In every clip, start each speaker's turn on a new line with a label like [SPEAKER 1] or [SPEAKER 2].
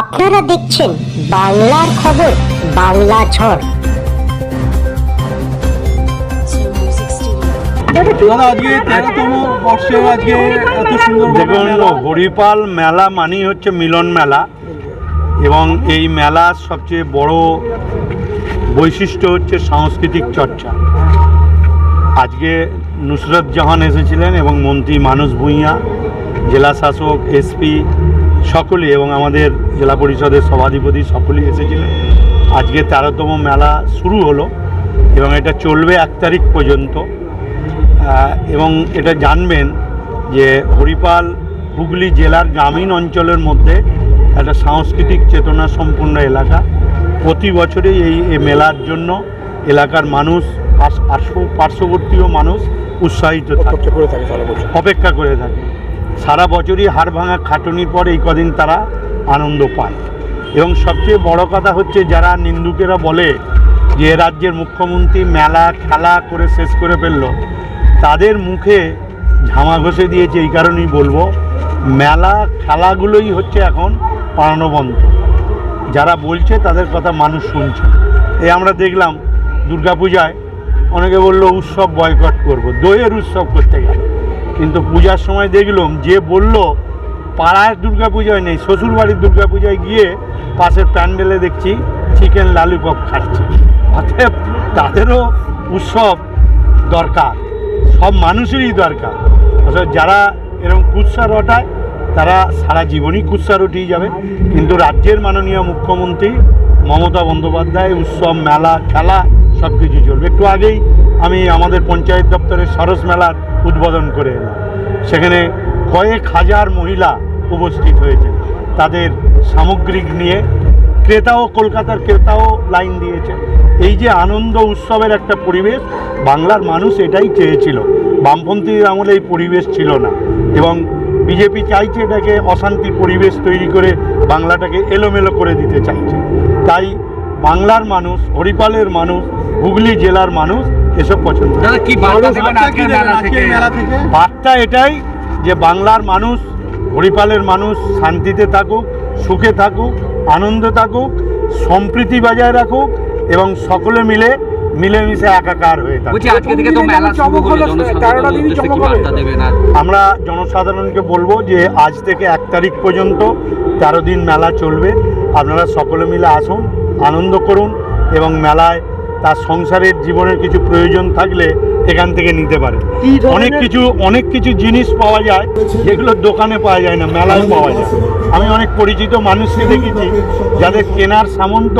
[SPEAKER 1] আপনারা দেখছেন বাংলার খবর বাংলা ঝড়।
[SPEAKER 2] দেখুন হরিপাল মেলা মানেই হচ্ছে মিলন মেলা এবং এই মেলার সবচেয়ে বড় বৈশিষ্ট্য হচ্ছে সাংস্কৃতিক চর্চা। আজকে নুসরত জাহান এসেছিলেন এবং মন্ত্রী মানস ভূঁইয়া জেলা শাসক এসপি সকলেই এবং আমাদের জেলা পরিষদের সভাধিপতি সকলেই এসেছিলেন। আজকে তেরোতম মেলা শুরু হলো এবং এটা চলবে এক তারিখ পর্যন্ত। এবং এটা জানবেন যে হরিপাল হুগলি জেলার গ্রামীণ অঞ্চলের মধ্যে একটা সাংস্কৃতিক চেতনা সম্পূর্ণ এলাকা। প্রতি বছরই এই মেলার জন্য এলাকার মানুষ পার্শ্ববর্তীয় মানুষ উৎসাহিত থাকে।
[SPEAKER 3] করে থাকে সারা
[SPEAKER 2] অপেক্ষা করে থাকে। সারা বছরই হাড় ভাঙা খাটুনির পর এই কদিন তারা আনন্দ পায়। এবং সবচেয়ে বড় কথা হচ্ছে, যারা নিন্দুকেরা বলে যে রাজ্যের মুখ্যমন্ত্রী মেলা খেলা করে শেষ করে ফেলল, তাদের মুখে ঝামা ঘষে দিয়েছে। এই কারণেই বলব, মেলা খেলাগুলোই হচ্ছে এখন প্রাণবন্ত। যারা বলছে তাদের কথা মানুষ শুনছে। এই আমরা দেখলাম দুর্গাপূজায় অনেকে বলল, উৎসব বয়কট করব। দইয়ের উৎসব করতে গেল। কিন্তু পূজার সময় দেখলাম যে বলল, পাড়ায় দুর্গাপূজায় নেই, শ্বশুরবাড়ির দুর্গাপূজায় গিয়ে পাশের প্যান্ডেলে দেখছি চিকেন লালিপপ খাচ্ছে। অতএব তাদেরও উৎসব দরকার, সব মানুষেরই দরকার। অর্থাৎ যারা এরকম কুৎসা রটায়, তারা সারা জীবনই কুৎসা রটিয়ে যাবে। কিন্তু রাজ্যের মাননীয় মুখ্যমন্ত্রী মমতা বন্দ্যোপাধ্যায়, উৎসব মেলা, খেলা সব কিছু চলবে। একটু আগেই আমি আমাদের পঞ্চায়েত দপ্তরের সরস মেলার উদ্বোধন করে সেখানে কয়েক হাজার মহিলা উপস্থিত হয়েছে তাদের সামগ্রিক নিয়ে ক্রেতাও কলকাতার ক্রেতাও লাইন দিয়েছে এই যে আনন্দ উৎসবের একটা পরিবেশ, বাংলার মানুষ এটাই চেয়েছিল। বামপন্থীদের আমলে এই পরিবেশ ছিল না এবং বিজেপি চাইছে এটাকে অশান্তির পরিবেশ তৈরি করে বাংলাটাকে এলোমেলো করে দিতে চাইছে। তাই বাংলার মানুষ, হরিপালের মানুষ, হুগলি জেলার মানুষ এসব পছন্দ
[SPEAKER 3] দাদা কি বার্তা
[SPEAKER 2] এটাই যে বাংলার মানুষ হরিপালের মানুষ শান্তিতে থাকুক সুখে থাকুক আনন্দে থাকুক সম্প্রীতি বজায় রাখুক এবং সকলে মিলে মিলেমিশে একাকার হয়ে
[SPEAKER 4] থেকে
[SPEAKER 2] আমরা জনসাধারণকে বলব যে আজ থেকে এক তারিখ পর্যন্ত তেরো দিন মেলা চলবে। আপনারা সকলে মিলে আসুন আনন্দ করুন এবং মেলায় তার সংসারের জীবনের কিছু প্রয়োজন থাকলে এখান থেকে নিতে পারে। অনেক কিছু অনেক কিছু জিনিস পাওয়া যায় যেগুলো দোকানে পাওয়া যায় না মেলায় পাওয়া যায়। আমি অনেক পরিচিত মানুষকে দেখেছি যাদের কেনার সামন্ত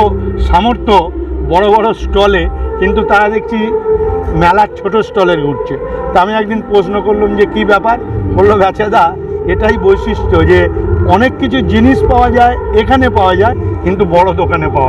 [SPEAKER 2] সামর্থ্য বড় বড় স্টলে কিন্তু তারা দেখছি মেলার ছোট স্টলে ঘুরছে। তা আমি একদিন প্রশ্ন করলাম যে কি ব্যাপার? বলল বেচাদা এটাই বৈশিষ্ট্য যে অনেক কিছু জিনিস পাওয়া যায় এখানে পাওয়া যায় কিন্তু বড় দোকানে পাওয়া